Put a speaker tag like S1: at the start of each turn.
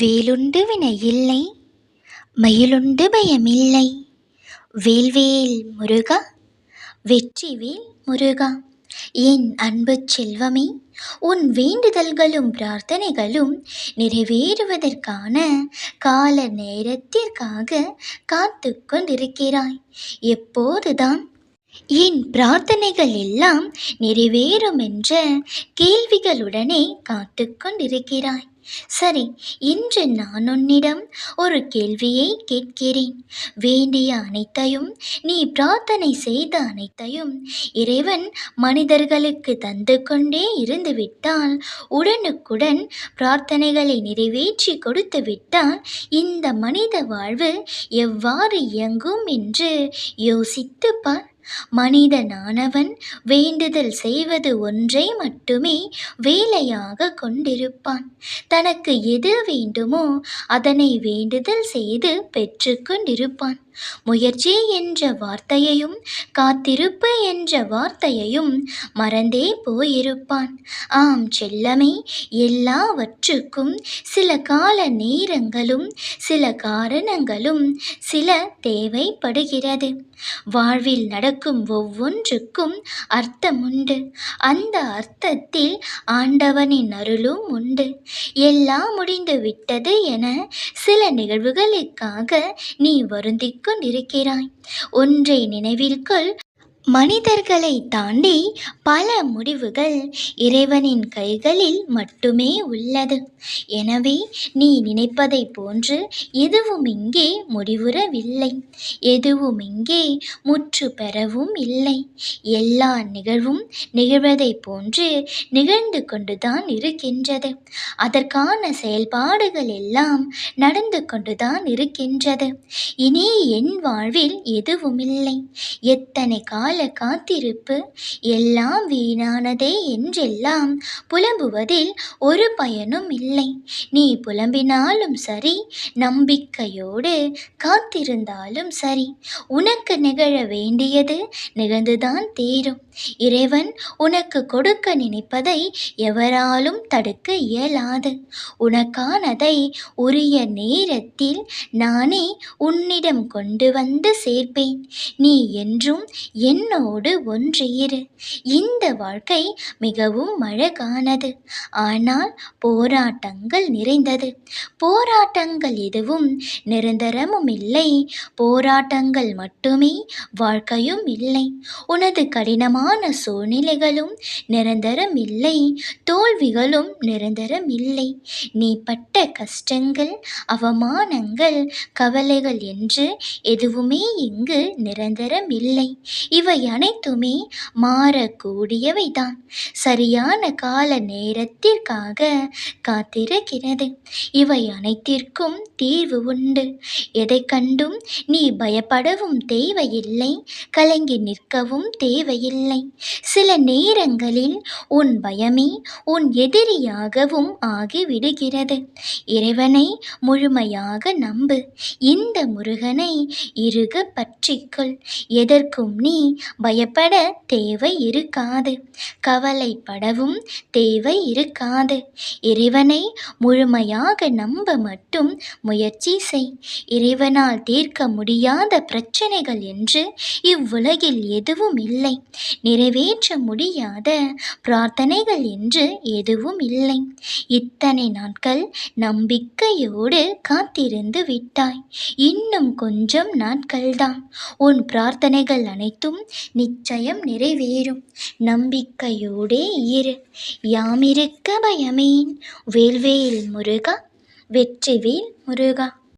S1: வேலுண்டு வினையில்லை மயிலுண்டு பயமில்லை. வேல்வேல் முருகா வெற்றிவேல் முருகா என் அன்பு செல்வமே உன் வேண்டுதல்களும் பிரார்த்தனைகளும் நிறைவேறுவதற்கான கால நேரத்திற்காக காத்து கொண்டிருக்கிறாய். எப்போதுதான் என் பிரார்த்தனைகள் எல்லாம் நிறைவேறும் என்ற கேள்விகளுடனே காத்து கொண்டிருக்கிறாய். சரி இன்று நான் உன்னிடம் ஒரு கேள்வியை கேட்கிறேன். வேண்டிய அனைத்தையும் நீ பிரார்த்தனை செய்த அனைத்தையும் இறைவன் மனிதர்களுக்கு தந்து கொண்டே இருந்துவிட்டால் உடனுக்குடன் பிரார்த்தனைகளை நிறைவேற்றி கொடுத்து விட்டால் இந்த மனித வாழ்வு எவ்வாறு இயங்கும் என்று யோசித்து பார். மனிதனானவன் வேண்டுதல் செய்வது ஒன்றை மட்டுமே வேலையாக கொண்டிருப்பான். தனக்கு எது வேண்டுமோ அதனை வேண்டுதல் செய்து பெற்றுக்கொண்டிருப்பான் முயற்சி என்ற வார்த்தையையும் காத்திருப்பு என்ற வார்த்தையையும் மறந்தே போயிருப்பான். ஆம் செல்லமே எல்லாவற்றுக்கும் சில கால நேரங்களும் சில காரணங்களும் சில தேவைப்படுகிறது. வாழ்வில் நடக்கும் ஒவ்வொன்றுக்கும் அர்த்தம் உண்டு அந்த அர்த்தத்தில் ஆண்டவனின் அருளும் உண்டு. எல்லாம் முடிந்து விட்டது என சில நிகழ்வுகளுக்காக நீ வருந்திக் கொண்டிருக்கிறாய். ஒன்றை நினைவிற்குள் மனிதர்களை தாண்டி பல முடிவுகள் இறைவனின் கைகளில் மட்டுமே உள்ளது. எனவே நீ நினைப்பதை போன்று எதுவும் இங்கே முடிவுறவில்லை. எதுவும் இங்கே முற்று பெறவும் இல்லை. எல்லா நிகழ்வும் நிகழ்வதைப் போன்று நிகழ்ந்து கொண்டுதான் இருக்கின்றது. அதற்கான செயல்பாடுகள் எல்லாம் நடந்து கொண்டுதான் இருக்கின்றது. இனி என் வாழ்வில் எதுவுமில்லை எத்தனை கால காத்திருப்பு எல்லாம் வீணானதே என்றெல்லாம் புலம்புவதில் ஒரு பயனும் இல்லை. நீ புலம்பினாலும் சரி நம்பிக்கையோடு காத்திருந்தாலும் சரி. உனக்கு நிகழ வேண்டியது நிகழ்ந்துதான் தீரும். இறைவன் உனக்கு கொடுக்க நினைப்பதை எவராலும் தடுக்க இயலாது. உனக்கானதை உரிய நேரத்தில் நானே உன்னிடம் கொண்டு வந்து சேர்ப்பேன். நீ என்றும் என் என்னோடு ஒன்றியிரு இந்த வாழ்க்கை மிகவும் அழகானது. ஆனால் போராட்டங்கள் நிறைந்தது. போராட்டங்கள் எதுவும் நிரந்தரமும் இல்லை. போராட்டங்கள் மட்டுமே வாழ்க்கையும் இல்லை. உனது கடினமான சூழ்நிலைகளும் நிரந்தரம் இல்லை. தோல்விகளும் நிரந்தரம் இல்லை. நீ பட்ட கஷ்டங்கள் அவமானங்கள் கவலைகள் என்று எதுவுமே இங்கு நிரந்தரம் இல்லை. இவை இவை அனைத்துமே மாறக்கூடியவைதான். சரியான கால நேரத்திற்காக காத்திருக்கிறது. இவை அனைத்திற்கும் தீர்வு உண்டு. எதை கண்டும் நீ பயப்படவும் தேவையில்லை. கலங்கி நிற்கவும் தேவையில்லை. சில நேரங்களில் உன் பயமே உன் எதிரியாகவும் ஆகிவிடுகிறது. இறைவனை முழுமையாக நம்பு. இந்த முருகனை இறுக பற்றிக்கொள் எதற்கும் நீ பயப்பட தேவை இருக்காது. கவலைப்படவும் தேவை இருக்காது. இறைவனை முழுமையாக நம்ப மட்டும் முயற்சி செய். இறைவனால் தீர்க்க முடியாத பிரச்சனைகள் என்று இவ்வுலகில் எதுவும் இல்லை. நிறைவேற்ற முடியாத பிரார்த்தனைகள் என்று எதுவும் இல்லை. இத்தனை நாட்கள் நம்பிக்கையோடு காத்திருந்து விட்டாய். இன்னும் கொஞ்சம் நாட்கள்தான். உன் பிரார்த்தனைகள் அனைத்தும் நிச்சயம் நிறைவேறும். நம்பிக்கையோடே இரு. யாமிருக்க பயமேன். வேல்வேல் முருகா வெற்றிவேல் முருகா.